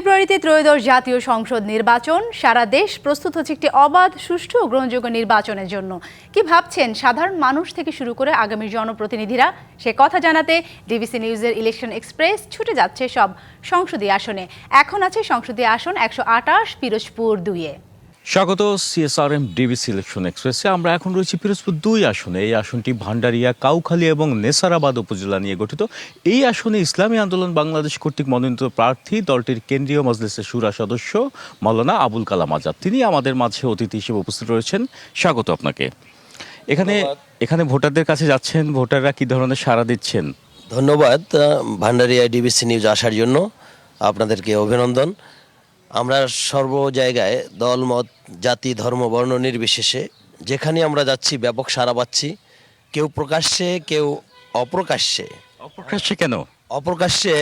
ফেব্রুয়ারিতে ত্রয়োদশ জাতীয় সংসদ নির্বাচন। সারা দেশ প্রস্তুত হচ্ছে একটি অবাধ, সুষ্ঠু ও গ্রহণযোগ্য নির্বাচনের জন্য। কি ভাবছেন সাধারণ মানুষ থেকে শুরু করে আগামী জনপ্রতিনিধিরা? সে কথা জানাতে ডিবিসি নিউজের ইলেকশন এক্সপ্রেস ছুটে যাচ্ছে সব সংসদীয় আসনে। এখন আছে সংসদীয় আসন একশো আটাশ পিরোজপুর দুইয়ে। স্বাগত সিএসআরএম ডিবিসি সিলেকশন এক্সপ্রেসে আমরা এখন রয়েছি পিরোজপুর দুই আসনে। এই আসনটি ভান্ডারিয়া কাউখালী এবং নেসারাবাদ উপজেলা নিয়ে গঠিত। এই আসনে ইসলামী আন্দোলন বাংলাদেশ কর্তৃক মনোনীত প্রার্থী দলটির কেন্দ্রীয় মজলিসের সুরা সদস্য মৌলানা আবুল কালাম আজাদ। তিনি আমাদের মাঝে অতিথি হিসেবে উপস্থিত রয়েছেন। স্বাগত আপনাকে। এখানে এখানে ভোটারদের কাছে যাচ্ছেন। ভোটাররা কি ধরনের সাড়া দিচ্ছেন? ধন্যবাদ ভান্ডারিয়া ডিবিসি নিউজ আসার জন্য। আপনাদেরকে অভিনন্দন। আমরা সর্ব জায়গায় দল মত জাতি ধর্ম বর্ণ নির্বিশেষে যেখানে আমরা যাচ্ছি ব্যাপক সাড়া পাচ্ছি কেউ প্রকাশ্যে কেউ অপ্রকাশ্যে। অপ্রকাশ্যে কেন? অপ্রকাশ্যে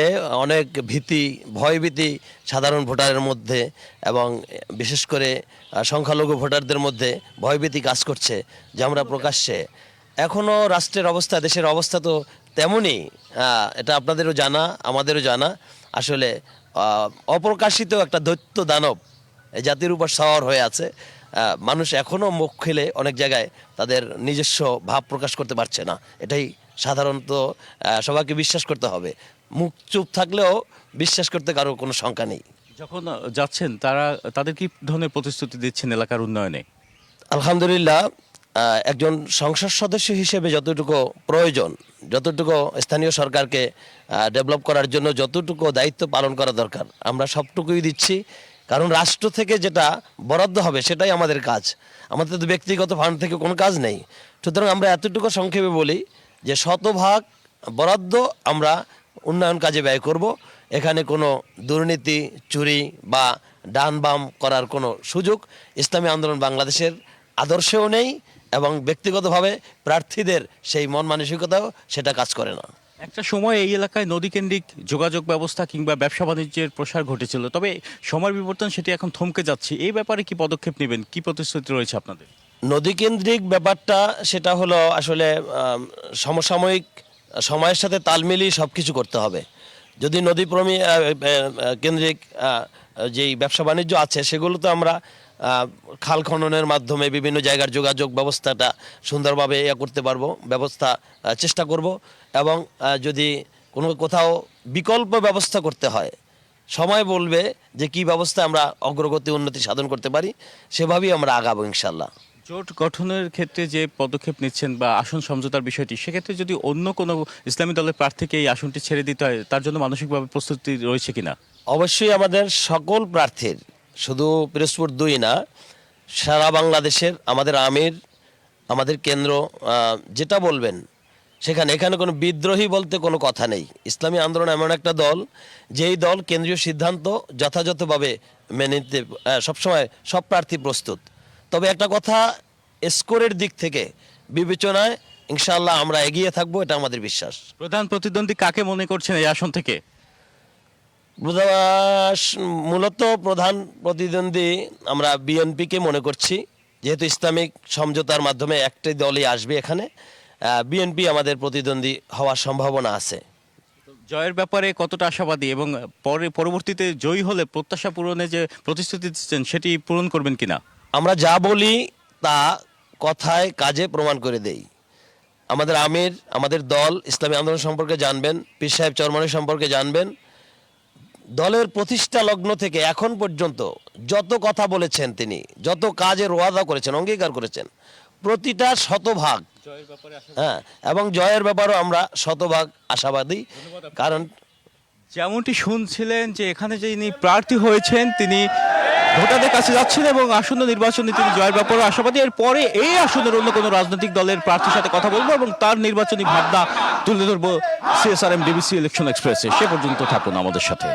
অনেক ভীতি ভয়ভীতি সাধারণ ভোটারের মধ্যে এবং বিশেষ করে সংখ্যালঘু ভোটারদের মধ্যে ভয়ভীতি কাজ করছে যে আমরা প্রকাশ্যে। এখনও রাষ্ট্রের অবস্থা দেশের অবস্থা তো তেমনই এটা আপনাদেরও জানা আমাদেরও জানা। আসলে অপ্রকাশিত একটা দৈত্য দানব এই জাতির উপর সওয়ার হয়ে আছে। মানুষ এখনও মুখ খেলে অনেক জায়গায় তাদের নিজস্ব ভাব প্রকাশ করতে পারছে না। এটাই সাধারণত সবাইকে বিশ্বাস করতে হবে। মুখ চুপ থাকলেও বিশ্বাস করতে কারও কোনো শঙ্কা নেই। যখন যাচ্ছেন তারা তাদের কি ধরনের প্রতিশ্রুতি দিচ্ছেন এলাকার উন্নয়নে? আলহামদুলিল্লাহ একজন সংসদ সদস্য হিসেবে যতটুকু প্রয়োজন, যতটুকু স্থানীয় সরকারকে ডেভেলপ করার জন্য যতটুকু দায়িত্ব পালন করা দরকার, আমরা সবটুকুই দিচ্ছি। কারণ রাষ্ট্র থেকে যেটা বরাদ্দ হবে সেটাই আমাদের কাজ। আমাদের তো ব্যক্তিগত ফান্ড থেকে কোনো কাজ নেই। সুতরাং আমরা এতটুকু সংক্ষেপে বলি যে শতভাগ বরাদ্দ আমরা উন্নয়ন কাজে ব্যয় করব। এখানে কোনো দুর্নীতি, চুরি বা ডান বাম করার কোনো সুযোগ ইসলামী আন্দোলন বাংলাদেশের আদর্শেও নেই। এবং ব্যক্তিগতভাবে প্রার্থীদের সেই মন মানসিকতাও সেটা কাজ করে না। একটা সময় এই এলাকায় নদীকেন্দ্রিক যোগাযোগ ব্যবস্থা কিংবা ব্যবসা বাণিজ্যের প্রসার ঘটেছিল তবে সময় বিবর্তন সেটি এখন থমকে যাচ্ছে। এই ব্যাপারে কি পদক্ষেপ নেবেন? কি প্রতিশ্রুতি রয়েছে আপনাদের? নদীকেন্দ্রিক ব্যাপারটা সেটা হলো আসলে সমসাময়িক সময়ের সাথে তাল মিলিয়ে সব কিছু করতে হবে। যদি নদীপ্রমী কেন্দ্রিক যেই ব্যবসা বাণিজ্য আছে সেগুলো তো আমরা খাল খননের মাধ্যমে বিভিন্ন জায়গার যোগাযোগ ব্যবস্থাটা সুন্দরভাবে ইয়ে করতে পারব ব্যবস্থা চেষ্টা করব। এবং যদি কোনো কোথাও বিকল্প ব্যবস্থা করতে হয় সময় বলবে যে কি ব্যবস্থা আমরা অগ্রগতি উন্নতি সাধন করতে পারি সেভাবেই আমরা আগাবো ইনশাল্লাহ জোট গঠনের ক্ষেত্রে যে পদক্ষেপ নিচ্ছেন বা আসন সমঝোতার বিষয়টি সেক্ষেত্রে যদি অন্য কোনো ইসলামী দলের প্রার্থীকে এই আসনটি ছেড়ে দিতে হয় তার জন্য মানসিকভাবে প্রস্তুতি রয়েছে কিনা? অবশ্যই আমাদের সকল প্রার্থীর শুধু পিরোজপুর দুই না, সারা বাংলাদেশের আমাদের আমির, আমাদের কেন্দ্র যেটা বলবেন, সেখানে, এখানে কোনো বিদ্রোহী বলতে কোনো কথা নেই। ইসলামী আন্দোলন এমন একটা দল, যেই দল কেন্দ্রীয় সিদ্ধান্ত যথাযথভাবে মেনে নিতে সবসময় সব প্রার্থী প্রস্তুত। তবে একটা কথা, স্কোরের দিক থেকে বিবেচনায় ইনশাল্লাহ আমরা এগিয়ে থাকব, এটা আমাদের বিশ্বাস। প্রধান প্রতিদ্বন্দ্বী কাকে মনে করছেন এই আসন থেকে? মূলত প্রধান প্রতিদ্বন্দ্বী আমরা বিএনপিকে মনে করছি। যেহেতু ইসলামিক সমঝোতার মাধ্যমে একটাই দলই আসবে এখানে বিএনপি আমাদের প্রতিদ্বন্দ্বী হওয়ার সম্ভাবনা আছে। জয়ের ব্যাপারে কতটা আশাবাদী এবং পরে পরবর্তীতে জয়ী হলে প্রত্যাশা পূরণে যে প্রতিশ্রুতি দিচ্ছেন সেটি পূরণ করবেন কিনা? আমরা যা বলি তা কথায় কাজে প্রমাণ করে দেই। আমাদের আমির আমাদের দল ইসলামী আন্দোলন সম্পর্কে জানবেন পীর সাহেব চরমানি সম্পর্কে জানবেন দলের প্রতিষ্ঠা লগ্ন থেকে এখন পর্যন্ত যত কথা বলেছেন তিনি যত কাজের ওয়াদা করেছেন অঙ্গীকার করেছেন প্রতিটা শতভাগ হ্যাঁ এবং জয়ের ব্যাপারেও আমরা শতভাগ আশাবাদী। কারণ যেমনটি শুনছিলেন যে এখানে যিনি প্রার্থী হয়েছেন তিনি ভোটারদের কাছে যাচ্ছেন এবং আসন্ন নির্বাচনে তিনি জয়ের ব্যাপারে আশাবাদী। এর পরে এই আসনের অন্য কোনো রাজনৈতিক দলের প্রার্থীর সাথে কথা বলব এবং তার নির্বাচনী ভাবনা তুলে ধরবো সিএসআরএম ডিবিসি ইলেকশন এক্সপ্রেসে। সে পর্যন্ত থাকুন আমাদের সাথে।